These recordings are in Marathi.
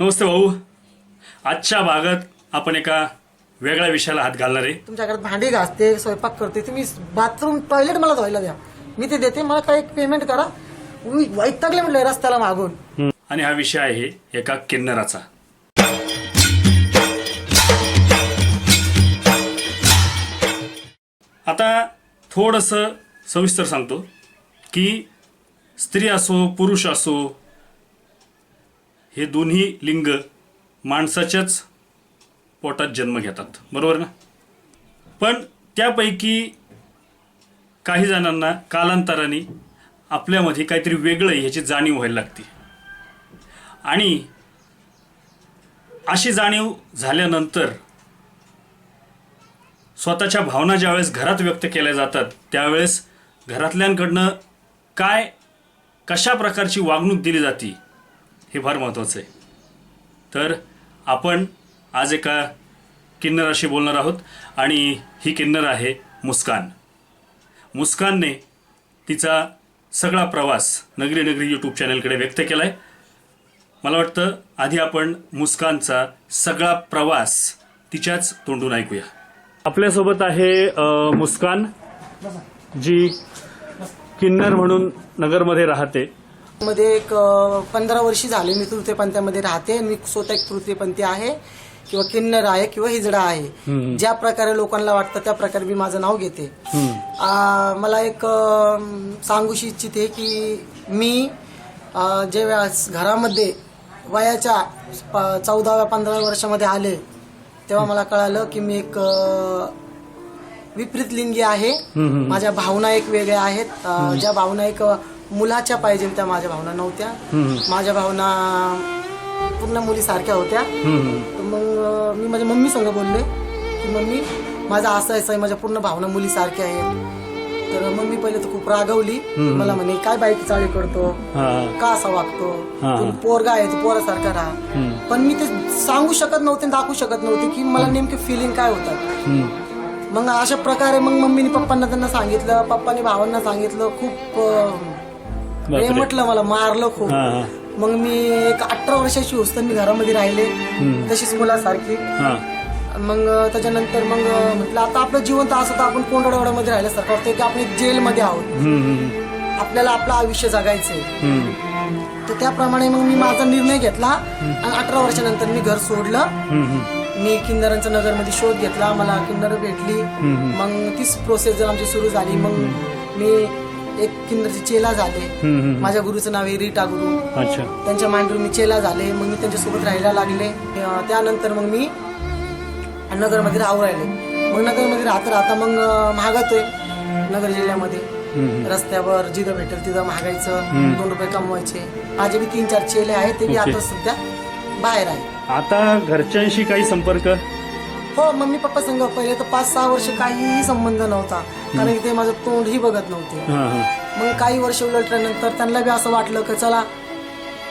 नमस्ते भाऊ. आजच्या भागात आपण एका वेगळ्या विषयाला हात घालणार आहे. तुमच्याकडे भांडी घासते स्वयंपाक करते तुम्ही बाथरूम टॉयलेट मला धुवायला द्या. मी ते देते मला काही पेमेंट करा. उई, वैतागले म्हटलं रस्त्याला मागून. आणि हा विषय आहे एका किन्नराचा. आता थोडंसं सविस्तर सांगतो की स्त्री असो पुरुष असो हे दोन्ही लिंग माणसाच्याच पोटात जन्म घेतात. बरोबर ना? पण त्यापैकी काही जणांना कालांतराने आपल्यामध्ये काहीतरी वेगळं आहे ह्याची जाणीव व्हायला लागते. आणि अशी जाणीव झाल्यानंतर स्वतःच्या भावना ज्यावेळेस घरात व्यक्त केल्या जातात त्यावेळेस घरातल्यांकडनं काय कशा प्रकारची वागणूक दिली जाते हे फार महत्त्वाचं आहे. तर आपण आज एका किन्नराशी बोलणार आहोत आणि ही किन्नर आहे मुस्कान. मुस्कानने तिचा सगळा प्रवास नगरी नगरी यूट्यूब चॅनलकडे व्यक्त केला आहे मला वाटतं आधी आपण मुस्कानचा सगळा प्रवास तिच्याच तोंडून ऐकूया. आपल्यासोबत आहे मुस्कान जी किन्नर म्हणून नगरमध्ये राहते. मध्ये एक पंधरा वर्षी झाले मी तृतीयपंथामध्ये राहते. मी स्वतः एक तृतीयपंथी आहे किंवा किन्नर आहे किंवा हिजडा आहे. ज्या प्रकारे लोकांना वाटतं त्या प्रकारे मी माझं नाव घेते. मला एक अं, सांगूशी इच्छिते की मी जे वेळेस घरामध्ये वयाच्या चौदाव्या पंधराव्या वर्षामध्ये आले तेव्हा मला कळालं की मी एक विपरीत लिंगी आहे. माझ्या भावना एक वेगळ्या आहेत. ज्या भावना एक मुलाच्या पाहिजे त्या माझ्या भावना नव्हत्या. माझ्या भावना पूर्ण मुलीसारख्या होत्या. तर मग मी माझ्या मम्मी संग बोलले की मम्मी माझं असं आहे माझ्या पूर्ण भावना मुलीसारख्या आहेत. तर मम्मी पहिले तर खूप रागवली. मला म्हणे काय बाईक चाळी करतो? का असा वागतो. तू पोरगा आहे तू पोरासारखा राहा. पण मी ते सांगू शकत नव्हते दाखवू शकत नव्हते की मला नेमके फिलिंग काय होतात. मग अशा प्रकारे मग मम्मीने पप्पांना त्यांना सांगितलं पप्पाने भावांना सांगितलं खूप बापरे. हे म्हटलं मला मारलं खूप. हा, हा. मग मी एक अठरा वर्षाची होस्तर मी घरामध्ये राहिले. तशीच मुलासारखी. हां. मग त्याच्यानंतर मग म्हटलं आता आपलं जीवन तर असं तर आपण कोंडडवाड्यामध्ये राहिल्यासारखं वाटतं की आपण एक जेलमध्ये आहोत. आपल्याला आपलं आयुष्य जगायचंय. तर त्याप्रमाणे मग मी माझा निर्णय घेतला आणि अठरा वर्षानंतर मी घर सोडलं. मी किन्नरांचा नगरमध्ये शोध घेतला मला किन्नर भेटली. मग तीच प्रोसेस जर आमची सुरू झाली मग मी एक किन्नरची चेला झाले. माझ्या गुरुचं नाव आहे रीटा गुरु. अच्छा. त्यांच्या मांडून मी चेला झाले. मग मी त्यांच्यासोबत राहायला लागले. अं, त्यानंतर मग मी नगरमध्ये राहू राहिले. मग नगरमध्ये राहता राहता मग अं, महागातोय नगर जिल्ह्यामध्ये. रस्त्यावर जिथं भेटेल तिथं महागायचं. दोन रुपये कमवायचे. माझे बी तीन चार चेले आहेत. ते बी ओके. आता सध्या बाहेर आहे आता घरच्यांशी काही संपर्क? हो मम्मी पप्पा संग पहिले तर पाच सहा वर्ष काहीही संबंध नव्हता. कारण की ते माझं तोंडही बघत नव्हते. हां हां. मग काही वर्ष उलटल्यानंतर त्यांना बी असं वाटलं की चला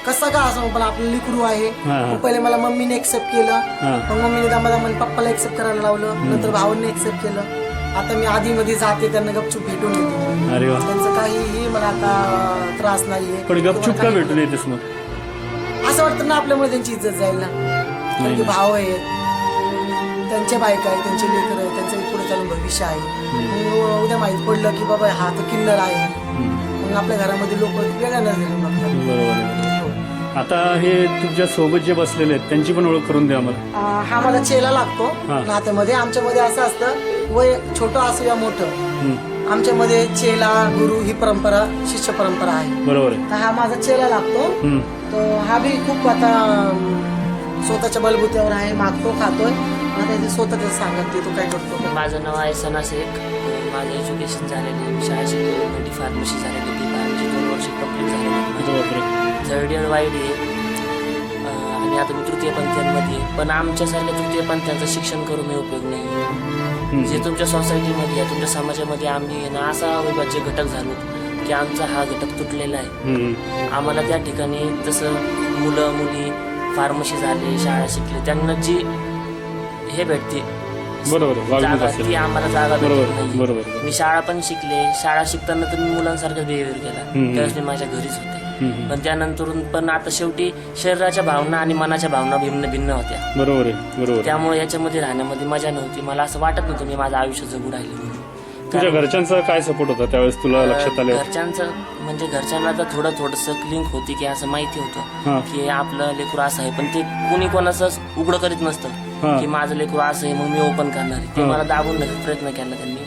कसं का असं पण आपलं लिकरू आहे. हा. मग पहिले मला मम्मीने एक्सेप्ट केलं. हा. मग मम्मीने दामा दामा पप्पाला एक्सेप्ट करायला लावलं. नंतर भावांनी एक्सेप्ट केलं. आता मी आधी मध्ये जाते त्यांना गपचूप भेटून येते. अरे वा. त्यांचं काहीही मला आता त्रास नाहीये. पण गपचूप का भेटून येतेस मग? असं वाटतं ना आपल्यामुळे त्यांची इज्जत जाईल ना? कारण की भाव आहे त्यांच्या बायका आहे त्यांचे लेकर आहे त्यांचं पुढे चालून भविष्य आहे. मग उद्या माहीत पडलं की बाबा हा तो किन्नर आहे. मग आपल्या घरामध्ये लोक वेगळ्या नजरेने बघतात. बरोबर आहे आता हे तुझ्या सोबत जे बसलेले आहेत त्यांची पण ओळख करून द्या आम्हाला. अं, हा माझा चेला लागतो हा. नात्यामध्ये. आमच्यामध्ये असं असतं वय छोटं असू या मोठं हम्म, आमच्यामध्ये चेला गुरु ही परंपरा शिष्य परंपरा आहे. बरोबर आहे. तर हा माझा चेला लागतो. हम्म, तर हा बी खूप आता अं, स्वतःच्या बलबुत्यावर आहे मागतो खातोय. आता ते स्वतः सांगत ते तो काय करतो? माझं नाव आहे सना शेख माझं एज्युकेशन झालेलं आहे. मी शाळा शिकलो मेडी फार्मसी झालेली ती फार्मसी दोन वर्ष कंप्लीट झालेली. थर्ड इयर वाईड आहे. आणि आता मी तृतीयपंथीयांमध्ये आहे. पण आमच्यासारख्या तृतीयपंथ्यांचं शिक्षण करून उपयोग नाही. जे तुमच्या सोसायटीमध्ये आहे तुमच्या समाजामध्ये आम्ही आहे ना असा अविभाज्य घटक झालो की आमचा हा घटक तुटलेला आहे. आम्हाला त्या ठिकाणी जसं मुलं मुली फार्मसी झाले शाळा शिकले त्यांना जी हे भेटते बरोबर जागा. ती आम्हाला जागा बरोबर, भेटत नाही. मी शाळा पण शिकले शाळा शिकताना तर मी मुलांसारखं बिहेवियर केला. त्यावेळेस मी माझ्या घरीच होते. पण त्यानंतरून पण आता शेवटी शरीराच्या भावना आणि मनाच्या भावना भिन्न भिन्न होत्या बरोबर बरोबर. त्यामुळे याच्यामध्ये राहण्यामध्ये मजा नव्हती मला असं वाटत नव्हतं मी माझं आयुष्य जगू राहिले तुझ्या घरच्यांचा काय सपोर्ट होता त्यावेळेस तुला लक्षात आलं घरच्यांचं म्हणजे घरच्यांना तर थोडं थोडस लिंक होती की असं माहिती हा. होतं की आपलं लेकरू असं आहे पण ते कुणी कोणाचं उघडं करीत हा. नसतं की माझं लेकरू असं आहे मग मी ओपन करणार आहे. ते हा. मला दाबून प्रयत्न केला त्यांनी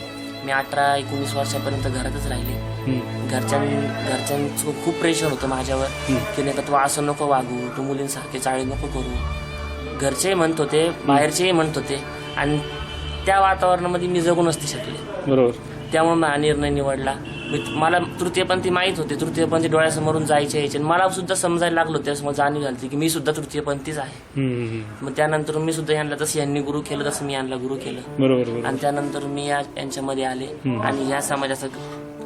मी अठरा एकोणीस वर्षापर्यंत घरातच राहिले हम्म. घरच्यां घरच्यांचं खूप प्रेशर होतं माझ्यावर की नाही का तू असं नको वागू तू मुलींसारखे चाळी नको करू घरचेही म्हणत होते बाहेरचेही म्हणत होते आणि त्या वातावरणामध्ये मी जगू नसते शकले बरोबर. त्यामुळे मी हा निर्णय निवडला. मी मला तृतीयपंथी माहीत होते. तृतीयपंथी डोळ्यासमोरून जायचे यायचे. आणि मला सुद्धा समजायला लागलो त्याच्यामुळे जाणीव झाली की मी सुद्धा तृतीयपंथीच आहे. हम्म, हम्म. मग त्यानंतर मी सुद्धा यांना जसं यांनी गुरु केलं तसं मी यांना गुरु केलं. बरोबर बरोबर. आणि त्यानंतर मी या यांच्यामध्ये आले. आणि या समाजाचा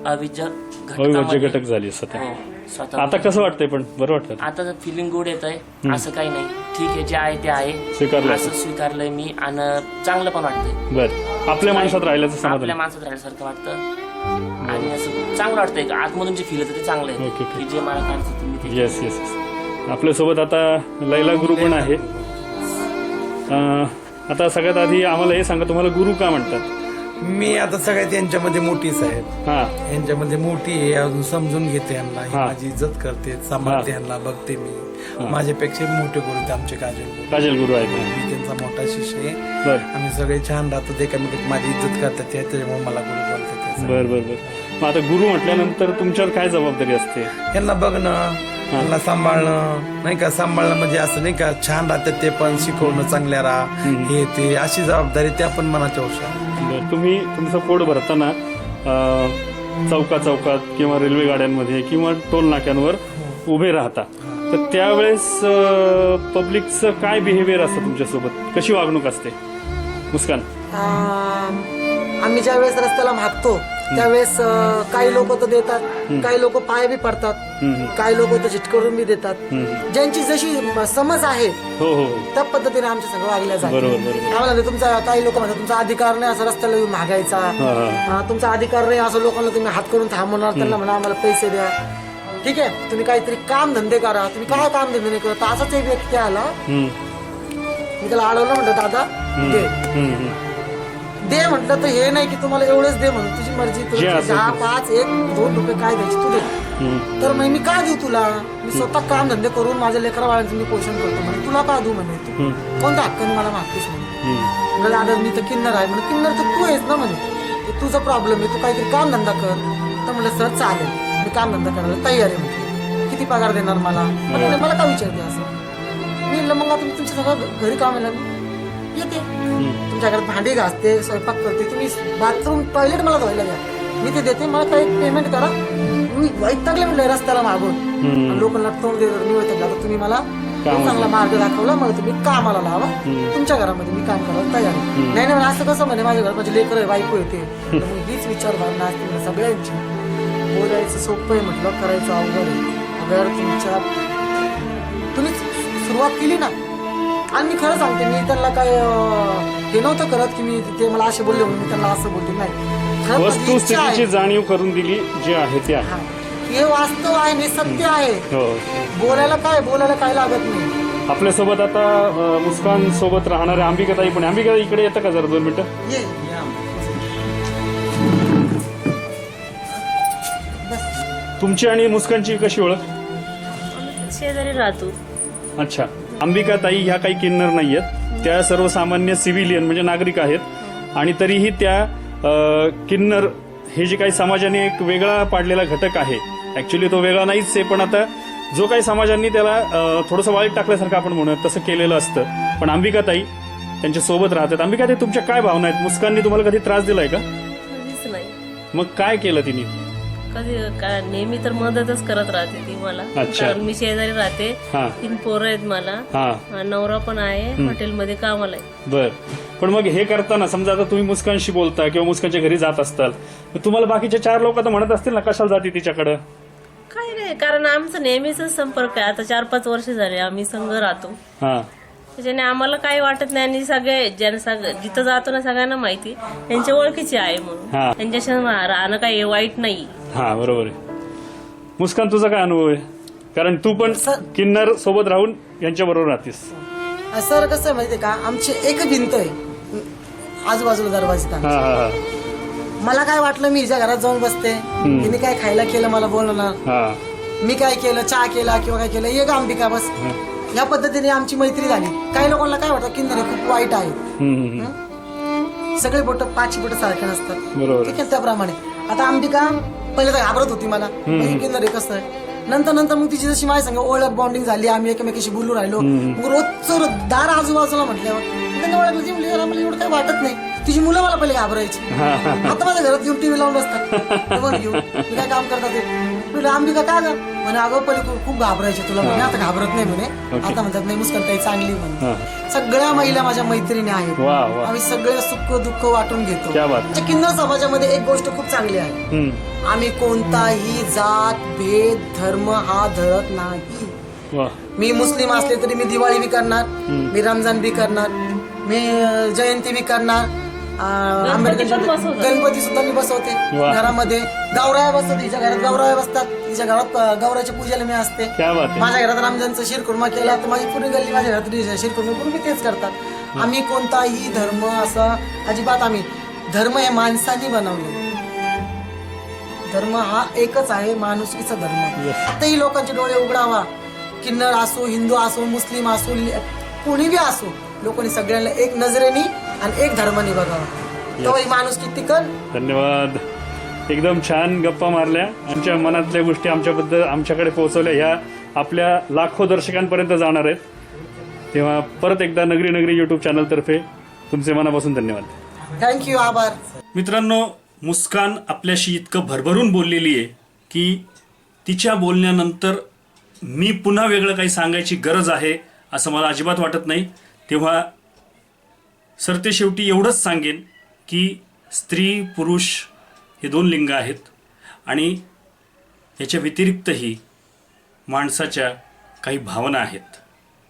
अविभाज्य घटकामध्ये घटक झाली सध्या. हो, स्वतः. आता कसं वाटतंय पण? बरं वाटतं आता फिलिंग गुड येत आहे असं काही नाही. ठीक आहे जे आहे ते आहे. स्वीकारलं असं स्वीकारलंय मी आणि चांगलं पण वाटतंय. बर. आपल्या माणसात राहिल्याचं आपल्या माणसात राहिल्यासारखं वाटतं. आणि असं चांगलं वाटतंय का? आतमधून जे फील येतं ते चांगलं ओके, आहे ओके. की जे मला होतं येस येस आपल्यासोबत आता लैला गुरु पण आहे. अं, आता सगळ्यात आधी आम्हाला हे सांगा तुम्हाला गुरु का म्हणतात? मी आता सगळ्यात यांच्यामध्ये मोठीच आहे. हा. यांच्यामध्ये मोठी आहे अजून समजून घेते यांना. ही हा. माझी इज्जत करते सांभाळते यांना बघते मी. माझ्यापेक्षा मोठे गुरु ते आमचे काजल गुरु. काजल गुरु आहेत. मी त्यांचा मोठा शिष्य आहे. बर. आम्ही सगळे छान राहतो एकामेकात माझी इज्जत करतात ते त्याच्यामुळे मला गुरु बोलतात ते बर बर बर. मग आता गुरु म्हटल्यानंतर तुमच्यावर काय जबाबदारी असते? यांना बघणं यांना सांभाळणं नाही का? सांभाळणं म्हणजे असं नाही का छान राहतात ते पण शिकवणं चांगल्या राहा. हे ते अशी जबाबदारी त्या पण मनाच्या औषध बरं तुम्ही तुमचं पोट भरताना चौका चौकात किंवा रेल्वे गाड्यांमध्ये किंवा टोल नाक्यांवर उभे राहता. तर त्यावेळेस पब्लिकचं काय बिहेवियर असतं तुमच्यासोबत? कशी वागणूक असते? मुस्कान. आम्ही ज्या वेळेस रस्त्याला मागतो त्यावेळेस अं, काही लोक तर देतात काही लोक पाय बी पडतात. काही लोक तर झिटकरून बी देतात. ज्यांची जशी म- समज आहे हो हो. हो त्या पद्धतीने आमच्या सगळं वागल्या जाते. बरोबर बरोबर. आम्हाला ते तुमचा काही लोक म्हणतात तुमचा अधिकार नाही असं रस्त्याला येऊन मागायचा हा हा. तुमचा अधिकार नाही असं लोकांना तुम्ही हात करून थांबवणार त्यांना म्हणा आम्हाला पैसे द्या. ठीक आहे तुम्ही काहीतरी काम धंदे करा. तुम्ही काय काम धंदे नाही करत? असाच एक व्यक्ती आला. हम्म, मी त्याला अडवलं म्हणलं दादा दे. हम्म, हम्म. दे म्हटलं तर हे नाही की तुम्हाला एवढंच दे म्हणून. तुझी मर्जी तुला जे असेल दहा ते. पाच एक दोन रुपये काय द्यायचे? तू दे. हम्म. तर मग मी का देऊ तुला? मी स्वतः काम धंदे करून माझ्या लेकरा बाळांचं मी पोषण करतो म्हणे. तुला का देऊ म्हणे? तू हम्म. कोणत्या हक्काने मला मागतेस म्हणे? हम्म. म्हणलं दादा मी तर किन्नर आहे. म्हणजे किन्नर तर तू आहेस ना म्हणे. ते तुझा प्रॉब्लेम आहे. तू काहीतरी काम धंदा कर. तर म्हणलं सर चालेल. मी काम धंदा करायला तयार आहे म्हटलं किती पगार देणार मला? पण मला का विचारते असं? मी म्हणलं मग आता मी तुमच्या सगळं घरी कामाला मी येते घरात भांडी घासते स्वयंपाक करते तुम्ही बाथरूम टॉयलेट मला धुवायला द्या. मी ते देते मला काही पेमेंट करा. मी वैतागले म्हणलं रस्त्याला मागून. लोकांना तोंड देतात मी वैतागले. तुम्ही मला चांगला मार्ग दाखवला मला तुम्ही कामाला लावा. तुमच्या घरामध्ये मी काम करायला तयार आहे. नाही नाही असं कसं म्हणे माझ्या घरात माझी लेकर बायको येते मग हीच विचारधारणा असते सगळ्यांची. बोलायचं सोपं आहे म्हटलं करायचं अवघड आहे. अगर तुमच्या तुम्ही सुरुवात केली ना. आणि मी खरं सांगते मी त्यांना काय अं, हे नव्हतं करत की मी ते मला असे बोलले म्हणून मी त्यांना असं बोलते नाही. खरं माझी इच्छा वस्तुस्थितीची आहे. जाणीव करून दिली जे आहे ते आहे. हा. हे वास्तव आहे हे सत्य आहे. हो. बोलायला काय बोलायला काय लागत नाही. आपल्यासोबत आता अ, मुस्कान सोबत राहणारे अंबिकाताई पण आहे. अंबिकाताई इकडे येतं का जरा दोन मिनिटं? ये तुमची आणि मुस्कानची कशी ओळख? शेजारी राहतो. अच्छा. अंबिकाताई ह्या काही किन्नर नाही आहेत त्या सर्वसामान्य सिव्हिलियन म्हणजे नागरिक आहेत. आणि तरीही त्या किन्नर हे जे काही समाजाने एक वेगळा पाडलेला घटक आहे. ऍक्च्युली तो वेगळा नाहीच आहे पण आता जो काही समाजांनी त्याला थोडंसं वाईट टाकल्यासारखं आपण म्हणूयात तसं केलेलं असतं. पण अंबिकाताई त्यांच्यासोबत राहतात. अंबिकाताई तुमच्या काय भावना आहेत? मुस्कानने तुम्हाला कधी त्रास दिलाय का? मग काय केलं तिने? कधी का नेहमी तर मदतच करत राहते ती मला. अच्छा. कारण मी शेजारी राहते. हा. तीन पोरं आहेत मला. हा. नवरा पण आहे. हॉटेलमध्ये कामाला आहे. बर. पण मग हे करताना समजा आता तुम्ही मुस्कानशी बोलता किंवा मुस्कानच्या घरी जात असताल तुम्हाला बाकीचे चार लोक तर म्हणत असतील ना कशाला जाते तिच्याकडं? काही नाही कारण आमचा नेहमीच संपर्क आहे. आता चार पाच वर्ष झाले आम्ही संघ राहतो. हा. त्याच्याने आम्हाला काही वाटत नाही आणि सगळे ज्यांना सग जिथं जातो ना सगळ्यांना माहिती. त्यांच्या ओळखीची आहे हा. म्हणून त्यांच्याशी राहणं काही वाईट नाही हा बरोबर आहे. मुस्कान तुझा काय अनुभव आहे? कारण तू पण सर- किन्नर सोबत राहून यांच्या बरोबर राहतेस. सर कसं आहे माहितीये का? आमची एक भिंत आहे. आजूबाजूला दरवाजात हा हा हा. मला काय वाटलं मी हिच्या घरात जाऊन बसते तिने काय खायला केलं मला बोलणार हा. मी काय केलं चहा केला किंवा काय केलं ये ग अंबिका बस. या पद्धतीने आमची मैत्री झाली. काही लोकांना काय वाटतं किन्नर हे खूप वाईट आहे. हम्म, हम्म, हम्म. सगळे बोट पाचशे बोट सारखे नसतात. बरोबर. ठीक आहे त्याप्रमाणे. आता अंबिका पहिले तर घाबरत होती मला. म्हणजे हे कसं आहे? नंतर नंतर मग तिची जशी माझ्या संग ओळख बॉन्डिंग झाली आम्ही एकमेकीशी बोलू राहिलो. मग रोजचं दार आजूबाजूला म्हटल्यावर. ओळखलं मुली मला एवढं काही वाटत नाही. तिची मुलं मला पहिले घाबरायची. आता माझ्या घरात येऊन टीव्ही लावून बसतात. ते बघ घेऊन मी काय काम करतात ते? अंबिका का ग? म्हणे अगं पहिले खूप- घाबरायचे तुला म्हणे. आता घाबरत नाही म्हणे. आता म्हणतात नाही मुस्कान ताई चांगली म्हणे. सगळ्या महिला माझ्या मैत्रिणी आहेत. आम्ही सगळे सुख दुःख वाटून घेतो. किन्नर समाजामध्ये एक गोष्ट खूप चांगली आहे. आम्ही कोणताही जात भेद धर्म हा धरत नाही. मी मुस्लिम असले तरी मी दिवाळी बी करणार मी रमजान बी करणार मी जयंती बी करणार. आंबेडकर. गणपती सुद्धा मी बसवते. घरामध्ये. गौराया बसतात हिच्या घरात गौराया बसतात. तिच्या घरात गौराच्या पूजेला मी असते. क्या बात आहे. माझ्या घरात रमजानचं शिरकुर्मा केला तर माझी पूर्ण गल्ली माझ्या घरात शिरकुर्मा पूर्ण तेच करतात. आम्ही कोणताही धर्म असा अजिबात आम्ही धर्म हे माणसांनी बनवले. धर्म हा एकच आहे माणुसकीचा धर्म. आताही लोकांचे डोळे उघडावा. किन्नर असो हिंदू असो मुस्लिम असो कोणी बी असो लोकांनी सगळ्यांना एक नजरेने आणि एक धर्माने बघावा तेव्हा ही माणुसकी टिकन धन्यवाद. एकदम छान गप्पा मारल्या. आमच्या मनातल्या गोष्टी आमच्याबद्दल आमच्याकडे पोहोचवल्या. ह्या आपल्या लाखो दर्शकांपर्यंत जाणार आहेत. तेव्हा परत एकदा नगरी नगरी युट्यूब चॅनलतर्फे तुमचे मनापासून धन्यवाद. थँक्यू आभार. मित्रांनो मुस्कान आपल्याशी इतकं भरभरून बोललेली आहे की तिच्या बोलण्यानंतर मी पुन्हा वेगळं काही सांगायची गरज आहे असं मला अजिबात वाटत नाही. तेव्हा सर ते शेवटी एवढंच सांगेन की स्त्री पुरुष हे दोन लिंग आहेत आणि याच्या व्यतिरिक्तही माणसाच्या काही भावना आहेत.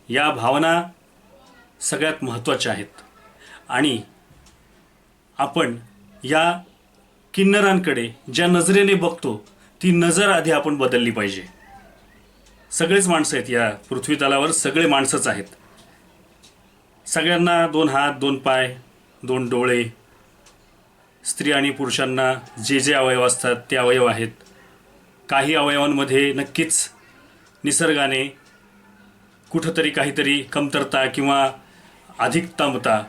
या भावना सगळ्यात महत्त्वाच्या आहेत. आणि आपण या किन्नरांकडे ज्या नजरेने बघतो ती नजर आधी आपण बदलली पाहिजे. सगळेच माणसं आहेत या पृथ्वीतलावर सगळे माणसंच आहेत. सगळ्यांना दोन हात दोन पाय दोन डोळे. स्त्री आणि पुरुषांना जे जे अवयव असतात ते अवयव आहेत. काही अवयवांमध्ये नक्कीच निसर्गाने कुठंतरी काहीतरी कमतरता किंवा अधिकतमता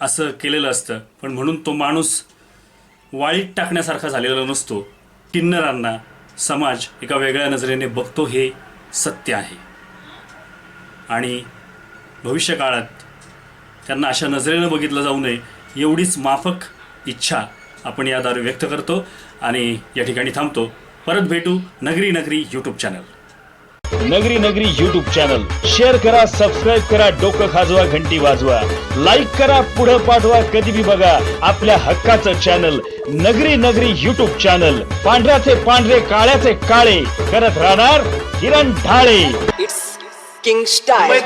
असं केलेलं असतं. पण म्हणून तो माणूस वाळीत टाकण्यासारखा झालेला नसतो. किन्नरांना समाज एका वेगळ्या नजरेने बघतो हे सत्य आहे. आणि भविष्य काळात त्यांना अशा नजरेनं बघितलं जाऊ नये एवढीच माफक इच्छा आपण या दारू व्यक्त करतो आणि या ठिकाणी थांबतो. परत भेटू नगरी नगरी YouTube channel Nagari Nagari YouTube channel share करा सबस्क्राईब करा डोकं खाजवा घंटी वाजवा. लाईक करा पुढं पाठवा कधी बी बघा आपल्या हक्काचं चॅनल नगरी नगरी युट्यूब चॅनल पांढऱ्याचे पांढरे काळ्याचे काळे. करत राहणार किरण ढाळे. King style